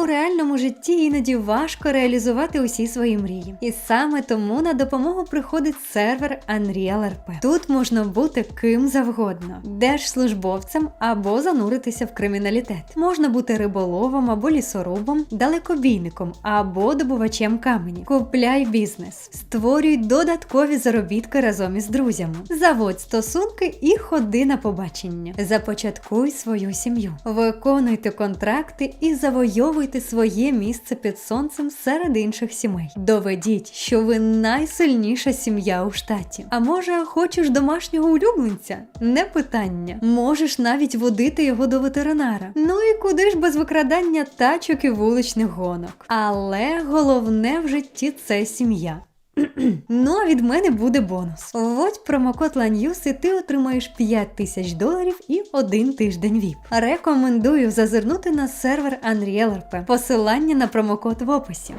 У реальному житті іноді важко реалізувати усі свої мрії. І саме тому на допомогу приходить сервер Unreal RP. Тут можна бути ким завгодно: держслужбовцем або зануритися в криміналітет. Можна бути риболовом або лісорубом, далекобійником або добувачем камені. Купляй бізнес, створюй додаткові заробітки разом із друзями. Заводь стосунки і ходи на побачення. Започаткуй свою сім'ю. Виконуйте контракти і завойовуйте своє місце під сонцем серед інших сімей. Доведіть, що ви найсильніша сім'я у штаті. А може, хочеш домашнього улюбленця? Не питання. Можеш навіть водити його до ветеринара. Ну і куди ж без викрадання тачок і вуличних гонок. Але головне в житті це сім'я. Ну, а від мене буде бонус. Вводь промокод LANEWS і ти отримаєш 5 тисяч доларів і один тиждень VIP. Рекомендую зазирнути на сервер Unreal.rp. Посилання на промокод в описі.